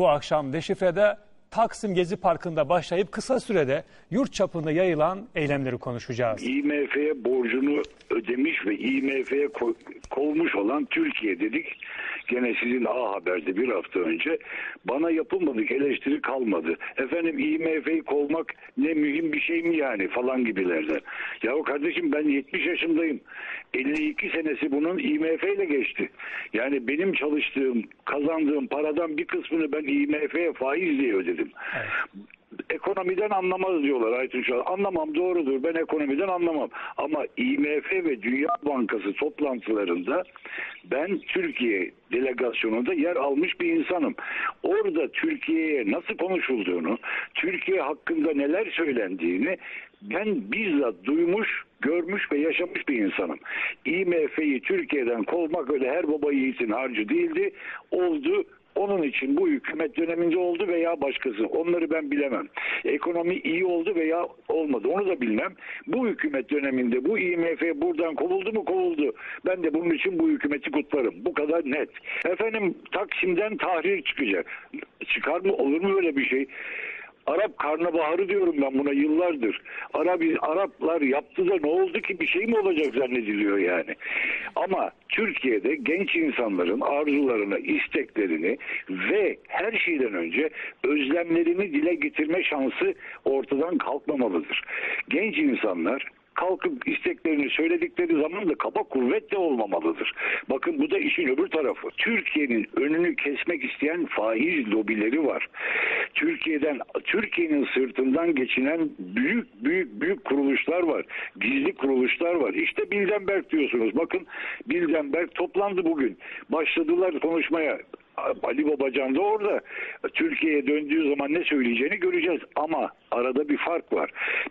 Bu akşam Deşifre'de Taksim Gezi Parkı'nda başlayıp kısa sürede yurt çapında yayılan eylemleri konuşacağız. IMF'ye borcunu ödemiş ve IMF'ye ko- kovmuş olan Türkiye dedik. Gene sizin A Haber'de bir hafta önce bana yapılmadık eleştiri kalmadı. Efendim IMF'yi kovmak ne mühim bir şey mi yani falan gibilerden. Ya kardeşim ben 70 yaşındayım. 52 senesi bunun IMF ile geçti. Yani benim çalıştığım, kazandığım paradan bir kısmını ben IMF'ye faiz diye ödedim. Ekonomiden anlamaz diyorlar Aytun Şah. Anlamam doğrudur. Ben ekonomiden anlamam. Ama IMF ve Dünya Bankası toplantılarında ben Türkiye delegasyonunda yer almış bir insanım. Orada Türkiye'ye nasıl konuşulduğunu, Türkiye hakkında neler söylendiğini ben bizzat duymuş, görmüş ve yaşamış bir insanım. IMF'yi Türkiye'den kovmak öyle her baba yiğitin harcı değildi. Oldu onun için bu hükümet döneminde oldu veya başkası. Onları ben bilemem. Ekonomi iyi oldu veya olmadı. Onu da bilmem. Bu hükümet döneminde bu IMF buradan kovuldu mu kovuldu. Ben de bunun için bu hükümeti kutlarım. Bu kadar net. Efendim Taksim'den tahrir çıkacak. Çıkar mı? Olur mu öyle bir şey? Arap karnabaharı diyorum ben buna yıllardır. Arap, Araplar yaptı da ne oldu ki bir şey mi olacak zannediliyor yani. Ama Türkiye'de genç insanların arzularını, isteklerini ve her şeyden önce özlemlerini dile getirme şansı ortadan kalkmamalıdır. Genç insanlar kalkıp isteklerini söyledikleri zaman da kaba kuvvet de olmamalıdır. Bakın bu da işin öbür tarafı. Türkiye'nin önünü kesmek isteyen faiz lobileri var. Türkiye'den Türkiye'nin sırtından geçinen büyük büyük büyük kuruluşlar var. Gizli kuruluşlar var. İşte Bildenberg diyorsunuz. Bakın Bildenberg toplandı bugün. Başladılar konuşmaya. Ali Babacan da orada. Türkiye'ye döndüğü zaman ne söyleyeceğini göreceğiz. Ama arada bir fark var.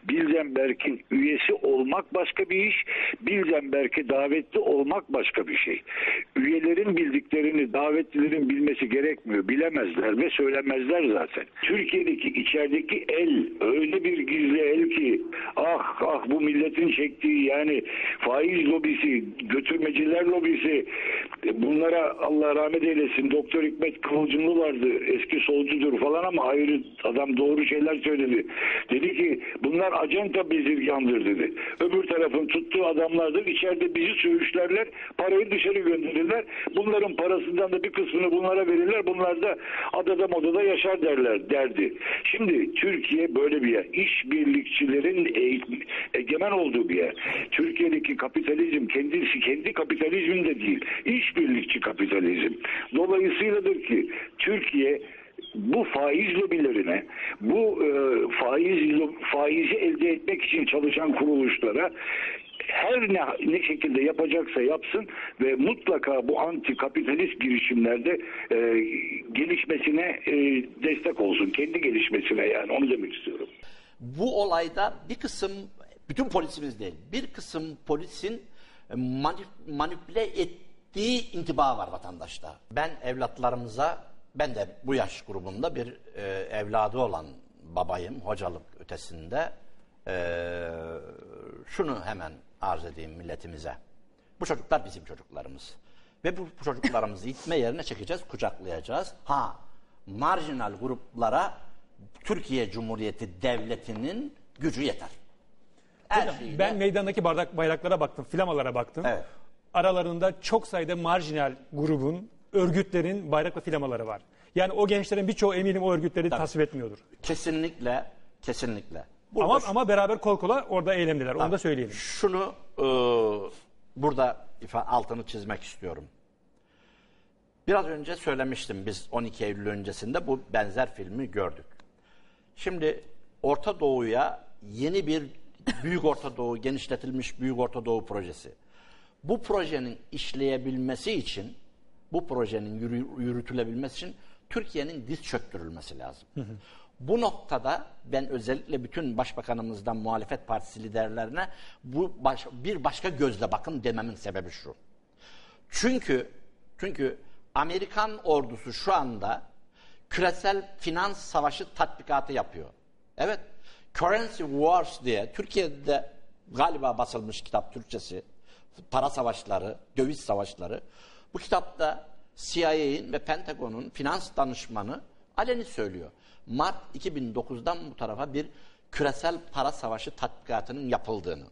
Bildenberg'in üyesi olmak başka bir iş. Bildenberg'e davetli olmak başka bir şey. Üyelerin bildiklerini davetlilerin bilmesi gerekmiyor. Bilemezler ve söylemezler zaten. Türkiye'deki içerideki el öyle bir gizli el ki ah ah bu milletin çektiği yani faiz lobisi, götürmeciler lobisi bunlara Allah rahmet eylesin Doktor Hikmet Kıvılcımlı vardı. Eski solcudur falan ama ayrı adam doğru şeyler söyledi. Dedi ki bunlar acenta bezirgandır dedi. Öbür tarafın tuttuğu adamlardır. İçeride bizi söğüşlerler. Parayı dışarı gönderirler. Bunların parasından da bir kısmını bunlara verirler. Bunlar da adada modada yaşar derler derdi. Şimdi Türkiye böyle bir yer. İşbirlikçilerin egemen olduğu bir yer. Türkiye'deki kapitalizm kendisi kendi kapitalizmin de değil. İşbirlikçi kapitalizm. Dolayısıyladır ki Türkiye bu faiz lobilerine, bu e, faiz faizi elde etmek için çalışan kuruluşlara her ne, ne şekilde yapacaksa yapsın ve mutlaka bu anti kapitalist girişimlerde e, gelişmesine e, destek olsun. Kendi gelişmesine yani onu demek istiyorum. Bu olayda bir kısım, bütün polisimiz değil, bir kısım polisin manip- manipüle ettiği intiba var vatandaşta. Ben evlatlarımıza, ben de bu yaş grubunda bir e, evladı olan babayım, hocalık ötesinde. E, şunu hemen arz edeyim milletimize. Bu çocuklar bizim çocuklarımız. Ve bu, bu çocuklarımızı itme yerine çekeceğiz, kucaklayacağız. Ha, marjinal gruplara Türkiye Cumhuriyeti Devleti'nin gücü yeter. Her Hocam, şeyiyle- ben meydandaki bardak bayraklara baktım, flamalara baktım. Evet. Aralarında çok sayıda marjinal grubun, örgütlerin bayrak ve flamaları var. Yani o gençlerin birçoğu eminim o örgütleri tasvip etmiyordur. Kesinlikle, kesinlikle. Burada Ama şu- ama beraber kol kola orada eylemliler. Onu da söyleyelim. Şunu e, burada altını çizmek istiyorum. Biraz önce söylemiştim biz 12 Eylül öncesinde bu benzer filmi gördük. Şimdi Orta Doğu'ya yeni bir Büyük Orta Doğu, genişletilmiş Büyük Orta Doğu projesi. Bu projenin işleyebilmesi için, bu projenin yürü- yürütülebilmesi için Türkiye'nin diz çöktürülmesi lazım. Bu noktada ben özellikle bütün başbakanımızdan muhalefet partisi liderlerine bu baş- bir başka gözle bakın dememin sebebi şu. Çünkü çünkü Amerikan ordusu şu anda küresel finans savaşı tatbikatı yapıyor. Evet. Currency Wars diye Türkiye'de galiba basılmış kitap Türkçesi. Para savaşları, döviz savaşları. Bu kitapta CIA'in ve Pentagon'un finans danışmanı aleni söylüyor. Mart 2009'dan bu tarafa bir küresel para savaşı tatbikatının yapıldığını.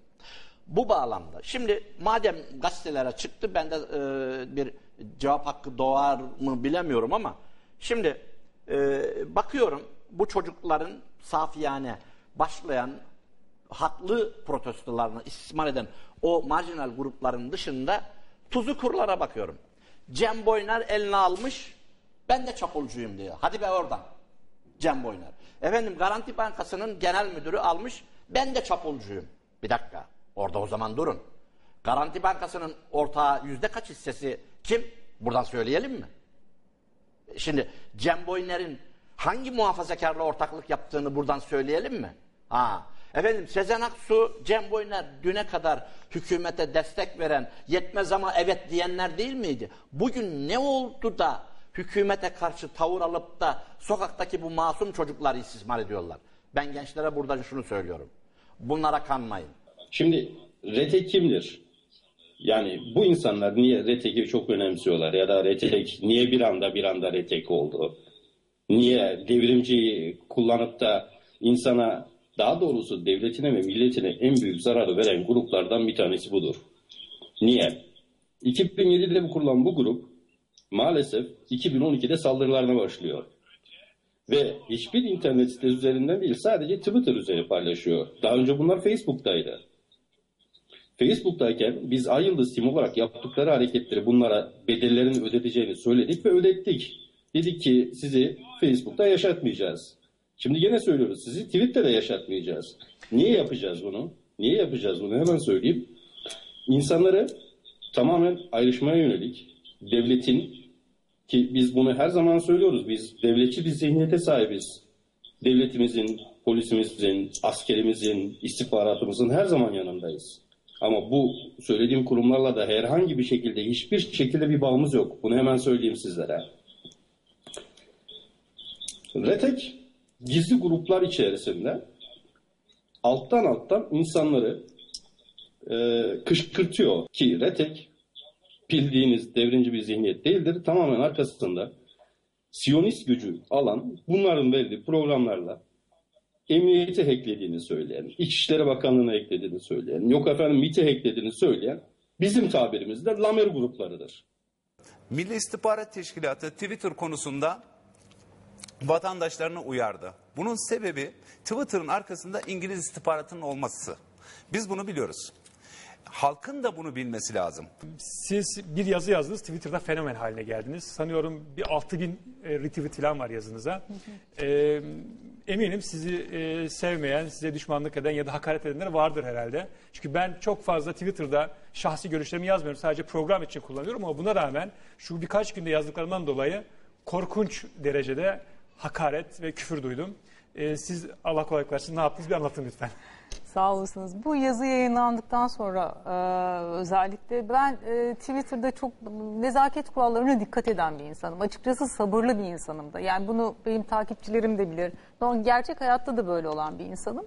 Bu bağlamda şimdi madem gazetelere çıktı ben de e, bir cevap hakkı doğar mı bilemiyorum ama şimdi e, bakıyorum bu çocukların safiyane başlayan haklı protestolarını istismar eden o marjinal grupların dışında tuzu kurlara bakıyorum. Cem Boyner eline almış ben de çapulcuyum diyor. Hadi be oradan. Cem Boyner. Efendim Garanti Bankası'nın genel müdürü almış ben de çapulcuyum. Bir dakika orada o zaman durun. Garanti Bankası'nın ortağı yüzde kaç hissesi kim? Buradan söyleyelim mi? Şimdi Cem Boyner'in hangi muhafazakarla ortaklık yaptığını buradan söyleyelim mi? Ha. Efendim Sezen Aksu, Cem Boyner düne kadar hükümete destek veren, yetmez ama evet diyenler değil miydi? Bugün ne oldu da hükümete karşı tavır alıp da sokaktaki bu masum çocukları istismar ediyorlar? Ben gençlere buradan şunu söylüyorum. Bunlara kanmayın. Şimdi RETEK kimdir? Yani bu insanlar niye RETEK'i çok önemsiyorlar ya da RETEK niye bir anda bir anda RETEK oldu? Niye devrimciyi kullanıp da insana daha doğrusu devletine ve milletine en büyük zararı veren gruplardan bir tanesi budur. Niye? 2007'de kurulan bu grup maalesef 2012'de saldırılarına başlıyor. Ve hiçbir internet sitesi üzerinden değil sadece Twitter üzerine paylaşıyor. Daha önce bunlar Facebook'taydı. Facebook'tayken biz Ay Yıldız Team olarak yaptıkları hareketleri bunlara bedellerini ödeteceğini söyledik ve ödettik. Dedik ki sizi Facebook'ta yaşatmayacağız. Şimdi yine söylüyoruz sizi Twitter'da yaşatmayacağız. Niye yapacağız bunu? Niye yapacağız bunu? Hemen söyleyeyim. İnsanları tamamen ayrışmaya yönelik devletin ki biz bunu her zaman söylüyoruz. Biz devletçi bir zihniyete sahibiz. Devletimizin, polisimizin, askerimizin, istihbaratımızın her zaman yanındayız. Ama bu söylediğim kurumlarla da herhangi bir şekilde hiçbir şekilde bir bağımız yok. Bunu hemen söyleyeyim sizlere. RETEK gizli gruplar içerisinde alttan alttan insanları e, kışkırtıyor ki RETEK bildiğiniz devrimci bir zihniyet değildir. Tamamen arkasında Siyonist gücü alan bunların verdiği programlarla emniyeti hacklediğini söyleyen, İçişleri Bakanlığı'na hacklediğini söyleyen, yok efendim MİT'i hacklediğini söyleyen bizim tabirimizde lamer gruplarıdır. Milli İstihbarat Teşkilatı Twitter konusunda vatandaşlarını uyardı. Bunun sebebi Twitter'ın arkasında İngiliz istihbaratının olması. Biz bunu biliyoruz. Halkın da bunu bilmesi lazım. Siz bir yazı yazdınız, Twitter'da fenomen haline geldiniz. Sanıyorum bir 6000 e, retweet falan var yazınıza. E, eminim sizi e, sevmeyen, size düşmanlık eden ya da hakaret edenler vardır herhalde. Çünkü ben çok fazla Twitter'da şahsi görüşlerimi yazmıyorum. Sadece program için kullanıyorum ama buna rağmen şu birkaç günde yazdıklarımdan dolayı korkunç derecede hakaret ve küfür duydum. E, siz Allah kolaylık versin ne yaptınız bir anlatın lütfen. Sağ olasınız. Bu yazı yayınlandıktan sonra e, özellikle ben e, Twitter'da çok nezaket kurallarına dikkat eden bir insanım. Açıkçası sabırlı bir insanım da. Yani bunu benim takipçilerim de bilir. Gerçek hayatta da böyle olan bir insanım.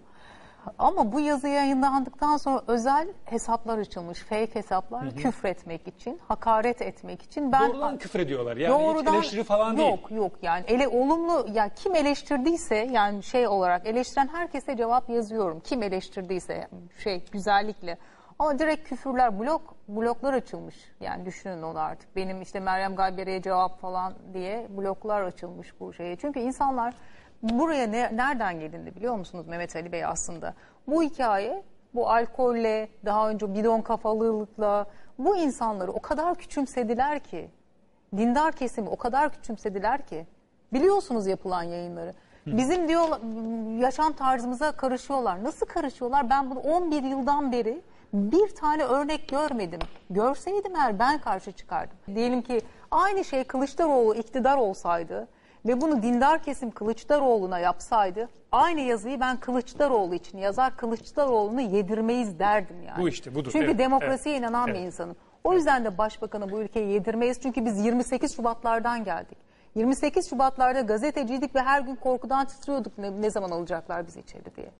Ama bu yazı yayınlandıktan sonra özel hesaplar açılmış, fake hesaplar küfretmek için, hakaret etmek için. Ben Doğrudan küfür ediyorlar. Yani hiç eleştiri falan değil. yok, Yok yani ele olumlu ya kim eleştirdiyse yani şey olarak eleştiren herkese cevap yazıyorum. Kim eleştirdiyse şey güzellikle. Ama direkt küfürler blok bloklar açılmış. Yani düşünün onu artık. Benim işte Meryem Gaybere'ye cevap falan diye bloklar açılmış bu şeye. Çünkü insanlar buraya ne, nereden gelindi biliyor musunuz Mehmet Ali Bey aslında? Bu hikaye bu alkolle, daha önce bidon kafalılıkla bu insanları o kadar küçümsediler ki dindar kesimi o kadar küçümsediler ki biliyorsunuz yapılan yayınları. Bizim diyor yaşam tarzımıza karışıyorlar. Nasıl karışıyorlar? Ben bunu 11 yıldan beri bir tane örnek görmedim. Görseydim eğer ben karşı çıkardım. Diyelim ki aynı şey Kılıçdaroğlu iktidar olsaydı ve bunu dindar kesim Kılıçdaroğlu'na yapsaydı aynı yazıyı ben Kılıçdaroğlu için yazar Kılıçdaroğlu'nu yedirmeyiz derdim yani. Bu işte, budur. Çünkü Evet, demokrasiye evet. inanan bir Evet. insanım. O yüzden de başbakanı bu ülkeyi yedirmeyiz. Çünkü biz 28 Şubatlardan geldik. 28 Şubatlarda gazeteciydik ve her gün korkudan titriyorduk ne, ne zaman alacaklar bizi içeri diye.